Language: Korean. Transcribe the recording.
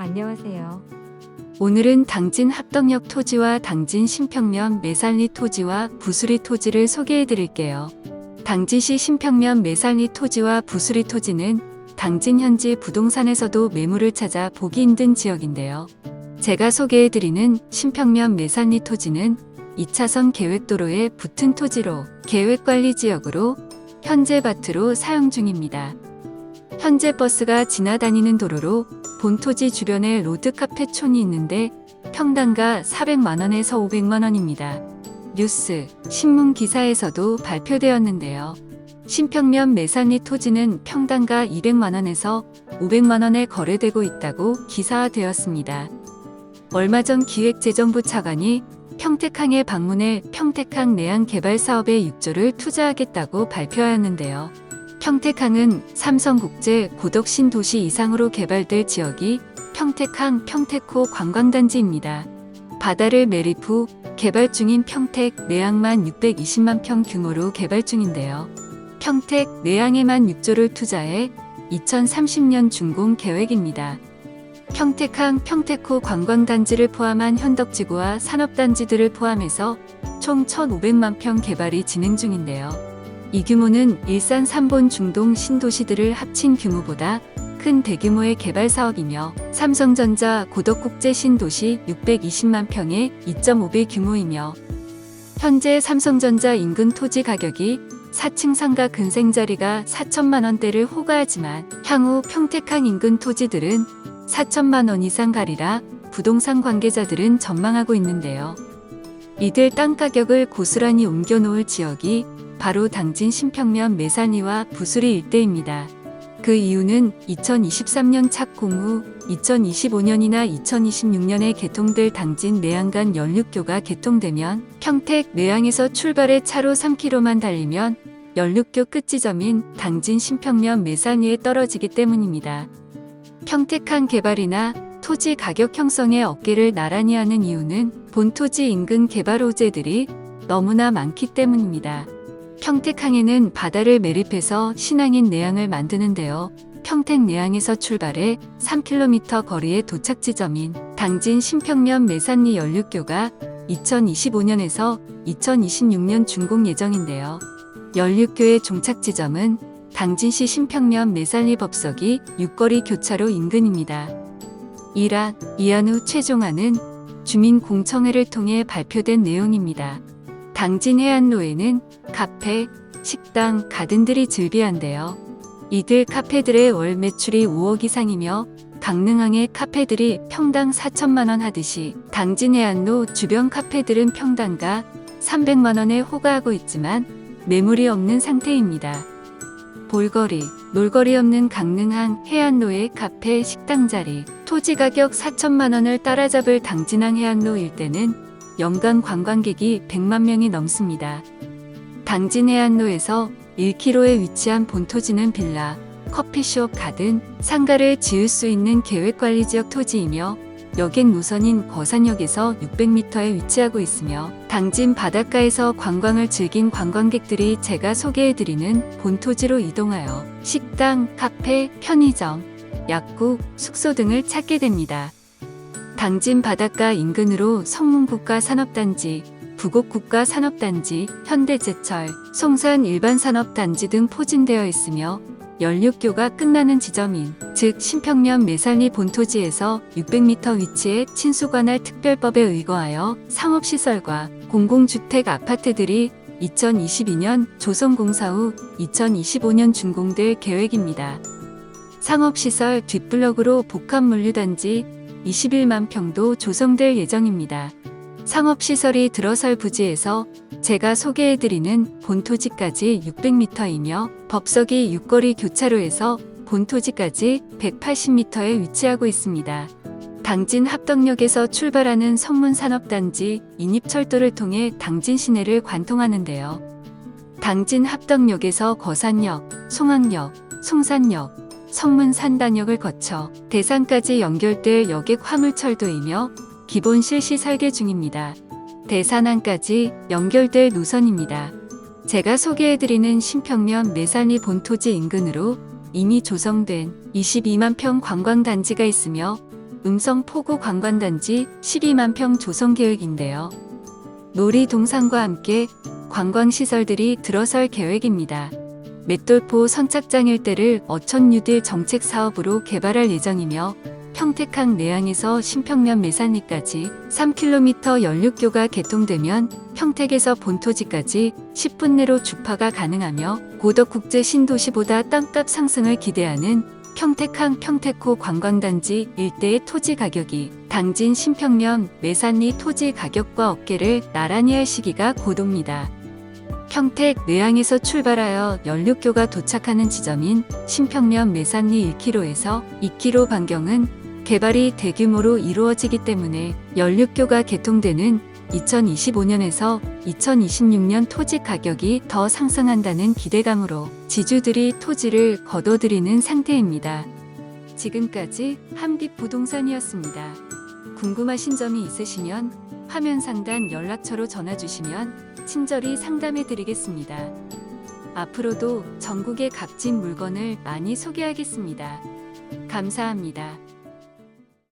안녕하세요. 오늘은 당진 합덕역 토지와 당진 신평면 매산리 토지와 부수리 토지를 소개해 드릴게요. 당진시 신평면 매산리 토지와 부수리 토지는 당진 현지 부동산에서도 매물을 찾아 보기 힘든 지역인데요. 제가 소개해 드리는 신평면 매산리 토지는 2차선 계획도로에 붙은 토지로 계획관리 지역으로 현재 밭으로 사용 중입니다. 현재 버스가 지나다니는 도로로 본토지 주변에 로드카페촌이 있는데 평당가 400만원에서 500만원입니다. 뉴스, 신문 기사에서도 발표되었는데요. 신평면 매산리 토지는 평당가 200만원에서 500만원에 거래되고 있다고 기사화되었습니다. 얼마 전 기획재정부 차관이 평택항에 방문해 평택항 내양 개발 사업에 6조를 투자하겠다고 발표하였는데요. 평택항은 삼성국제 고덕 신도시 이상으로 개발될 지역이 평택항 평택호 관광단지입니다. 바다를 매립 후 개발 중인 평택 내양만 620만 평 규모로 개발 중인데요. 평택 내양에만 6조를 투자해 2030년 준공 계획입니다. 평택항 평택호 관광단지를 포함한 현덕지구와 산업단지들을 포함해서 총 1,500만 평 개발이 진행 중인데요. 이 규모는 일산 3본 중동 신도시들을 합친 규모보다 큰 대규모의 개발 사업이며 삼성전자 고덕국제 신도시 620만 평의 2.5배 규모이며 현재 삼성전자 인근 토지 가격이 4층 상가 근생 자리가 4천만 원대를 호가하지만 향후 평택항 인근 토지들은 4천만 원 이상 가리라 부동산 관계자들은 전망하고 있는데요. 이들 땅 가격을 고스란히 옮겨 놓을 지역이 바로 당진 신평면 매산리와 부수리 일대입니다. 그 이유는 2023년 착공 후 2025년이나 2026년에 개통될 당진 내양간 연륙교가 개통되면 평택 내양에서 출발해 차로 3km만 달리면 연륙교 끝지점인 당진 신평면 매산리에 떨어지기 때문입니다. 평택항 개발이나 토지 가격 형성에 어깨를 나란히 하는 이유는 본토지 인근 개발 호재들이 너무나 많기 때문입니다. 평택항에는 바다를 매립해서 신항인 내양을 만드는데요. 평택 내양에서 출발해 3km 거리의 도착 지점인 당진 신평면 매산리 연륙교가 2025년에서 2026년 준공 예정인데요. 연륙교의 종착 지점은 당진시 신평면 매산리 법석이 육거리 교차로 인근입니다. 이란, 이한후 최종안은 주민 공청회를 통해 발표된 내용입니다. 당진 해안로에는 카페, 식당, 가든들이 즐비한데요. 이들 카페들의 월 매출이 5억 이상이며 강릉항의 카페들이 평당 4천만 원 하듯이 당진 해안로 주변 카페들은 평당가 300만 원에 호가하고 있지만 매물이 없는 상태입니다. 볼거리, 놀거리 없는 강릉항 해안로의 카페, 식당 자리, 토지 가격 4천만 원을 따라잡을 당진항 해안로 일대는 연간 관광객이 100만 명이 넘습니다. 당진 해안로에서 1km에 위치한 본토지는 빌라, 커피숍, 가든, 상가를 지을 수 있는 계획관리 지역 토지이며 여객 노선인 거산역에서 600m에 위치하고 있으며 당진 바닷가에서 관광을 즐긴 관광객들이 제가 소개해드리는 본토지로 이동하여 식당, 카페, 편의점, 약국, 숙소 등을 찾게 됩니다. 당진 바닷가 인근으로 성문국가 산업단지, 부곡국가 산업단지, 현대제철, 송산 일반산업단지 등 포진되어 있으며 연륙교가 끝나는 지점인 즉 신평면 매산리 본토지에서 600m 위치에 친수관할 특별법에 의거하여 상업시설과 공공주택 아파트들이 2022년 조성공사 후 2025년 준공될 계획입니다. 상업시설 뒷블럭으로 복합물류단지 21만 평도 조성될 예정입니다. 상업시설이 들어설 부지에서 제가 소개해드리는 본토지까지 600m이며 법석이 육거리 교차로에서 본토지까지 180m에 위치하고 있습니다. 당진 합덕역에서 출발하는 성문산업단지 인입철도를 통해 당진 시내를 관통하는데요. 당진 합덕역에서 거산역, 송악역, 송산역, 성문산단역을 거쳐 대산까지 연결될 여객 화물철도이며 기본 실시 설계 중입니다. 대산항까지 연결될 노선입니다. 제가 소개해드리는 신평면 매산리 본토지 인근으로 이미 조성된 22만 평 관광단지가 있으며 음성 포구 관광단지 12만 평 조성 계획인데요. 놀이 동산과 함께 관광시설들이 들어설 계획입니다. 맷돌포 선착장 일대를 어촌 뉴딜 정책 사업으로 개발할 예정이며 평택항 내항에서 신평면 매산리까지 3km 연륙교가 개통되면 평택에서 본토지까지 10분 내로 주파가 가능하며 고덕국제 신도시보다 땅값 상승을 기대하는 평택항 평택호 관광단지 일대의 토지 가격이 당진 신평면 매산리 토지 가격과 어깨를 나란히 할 시기가 고도입니다. 평택 내항에서 출발하여 연륙교가 도착하는 지점인 신평면 매산리 1km에서 2km 반경은 개발이 대규모로 이루어지기 때문에 연륙교가 개통되는 2025년에서 2026년 토지 가격이 더 상승한다는 기대감으로 지주들이 토지를 거둬들이는 상태입니다. 지금까지 한빛 부동산이었습니다. 궁금하신 점이 있으시면 화면 상단 연락처로 전화 주시면 친절히 상담해 드리겠습니다. 앞으로도 전국의 값진 물건을 많이 소개하겠습니다. 감사합니다.